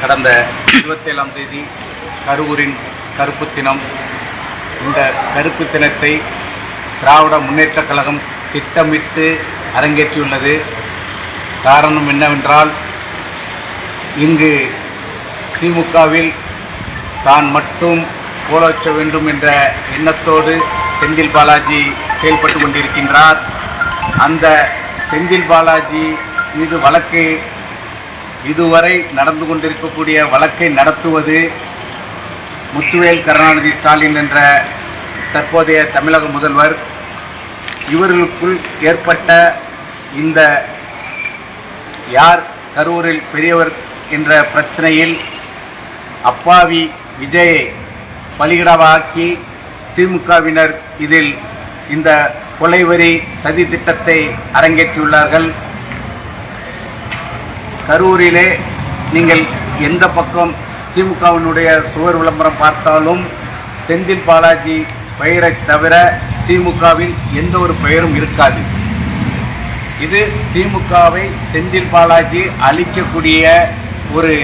கடந்த இருபத்தேழாம் தேதி கரூரின் கருப்பு தினம். இந்த கருப்பு தினத்தை திராவிட முன்னேற்றக் கழகம் திட்டமிட்டு அரங்கேற்றியுள்ளது. காரணம் என்னவென்றால் இங்கு திமுகவில் தான் மட்டும் கோலோச்ச வேண்டும் என்ற எண்ணத்தோடு செந்தில் பாலாஜி செயல்பட்டு கொண்டிருக்கின்றார். அந்த செந்தில் பாலாஜி மீது வழக்கு இதுவரை நடந்து கொண்டிருக்கக்கூடிய வழக்கை நடத்துவது முத்துவேல் கருணாநிதி ஸ்டாலின் என்ற தற்போதைய தமிழக முதல்வர். இவர்களுக்குள் ஏற்பட்ட இந்த யார் கரூரில் பெரியவர் என்ற பிரச்சனையில் அப்பாவி விஜயை பலிகடாவாக்கி திமுகவினர் இதில் இந்த கொலைவரி சதி திட்டத்தை அரங்கேற்றியுள்ளார்கள். கரூரிலே நீங்கள் எந்த பக்கம் திமுகவினுடைய சுவர் விளம்பரம் பார்த்தாலும் செந்தில் பாலாஜி பெயரை தவிர திமுகவில் எந்த ஒரு பெயரும் இருக்காது. இது திமுகவை செந்தில் பாலாஜி அழிக்கக்கூடிய ஒரு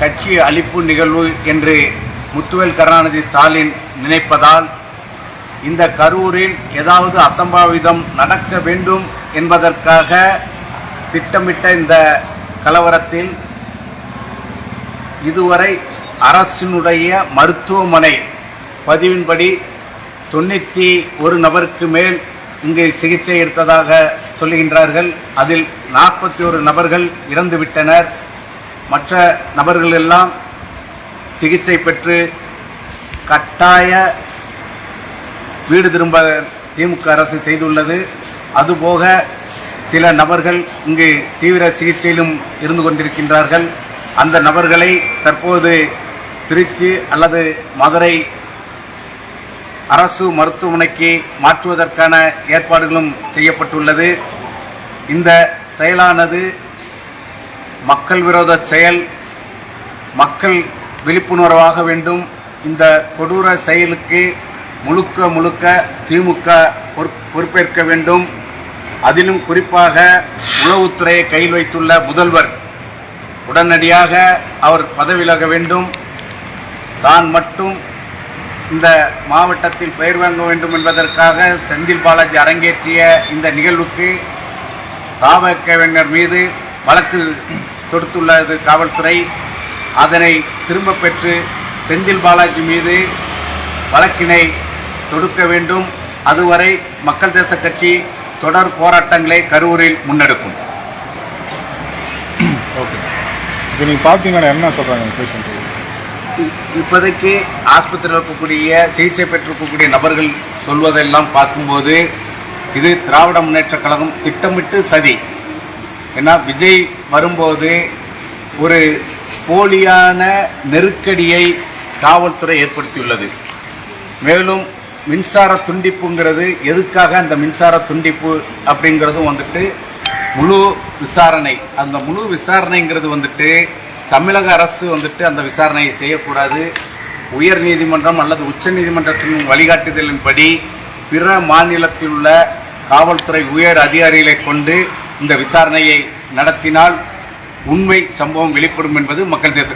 கட்சி அழிப்பு நிகழ்வு என்று முத்துவேல் கருணாநிதி ஸ்டாலின் நினைப்பதால் இந்த கரூரில் ஏதாவது அசம்பாவிதம் நடக்க வேண்டும் என்பதற்காக திட்டமிட்ட இந்த கலவரத்தில் இதுவரை அரசினுடைய மருத்துவமனை பதிவின்படி தொண்ணூற்றி ஒரு நபருக்கு மேல் இங்கு சிகிச்சை எடுத்ததாக சொல்லுகின்றார்கள். அதில் நாற்பத்தி ஒரு நபர்கள் இறந்துவிட்டனர் மற்ற நபர்கள் எல்லாம் சிகிச்சை பெற்று கட்டாய வீடு திரும்ப திமுக அரசு செய்துள்ளது. அதுபோக சில நபர்கள் இங்கு தீவிர சிகிச்சையிலும் இருந்து கொண்டிருக்கின்றார்கள். அந்த நபர்களை தற்போது திருச்சி அல்லது மதுரை அரசு மருத்துவமனைக்கு மாற்றுவதற்கான ஏற்பாடுகளும் செய்யப்பட்டுள்ளது. இந்த செயலானது மக்கள் விரோத செயல் மக்கள் விழிப்புணர்வாக வேண்டும். இந்த கொடூர செயலுக்கு முழுக்க முழுக்க திமுக பொறுப்- பொறுப்பேற்க வேண்டும். அதிலும் குறிப்பாக உளவுத்துறையை கையில் வைத்துள்ள முதல்வர். உடனடியாக அவர் பதவியிலக வேண்டும். தான் மட்டும் இந்த மாவட்டத்தில் பெயர் வாங்க வேண்டும் என்பதற்காக செந்தில் பாலாஜி அரங்கேற்றிய இந்த நிகழ்வுக்கு காவல்துறையினர் மீது வழக்கு தொடுத்துள்ளது காவல்துறை. அதனை திரும்ப பெற்று செந்தில் பாலாஜி மீது வழக்கினை தொடுக்க வேண்டும். அதுவரை மக்கள் தேச கட்சி தொடர் போராட்டங்களை கரூரில் முன்னெடுக்கும். ஓகே இப்போ நீங்கள் பார்த்தீங்கன்னா என்ன சொல்கிறாங்க பேஷண்ட்டு இ- இப்போதைக்கு ஆஸ்பத்திரியில் இருக்கக்கூடிய சிகிச்சை பெற்றிருக்கக்கூடிய நபர்கள் சொல்வதெல்லாம் பார்க்கும்போது இது திராவிட முன்னேற்றக் கழகம் திட்டமிட்டு சதி. ஏன்னா விஜய் வரும்போது ஒரு போலியான நெருக்கடியை காவல்துறை ஏற்படுத்தியுள்ளது. மேலும் மின்சார துண்டிப்புங்கிறது எதுக்காக அந்த மின்சார துண்டிப்பு அப்படிங்கிறதும் வந்துட்டு முழு விசாரணை. அந்த முழு விசாரணைங்கிறது வந்துட்டு தமிழக அரசு வந்துட்டு அந்த விசாரணையை செய்யக்கூடாது. உயர் நீதிமன்றம் அல்லது உச்ச நீதிமன்றத்தின் வழிகாட்டுதலின்படி பிற மாநிலத்தில் உள்ள காவல்துறை உயர் அதிகாரிகளை கொண்டு இந்த விசாரணையை நடத்தினால் உண்மை சம்பவம் வெளிப்படும் என்பது மக்கள் தேச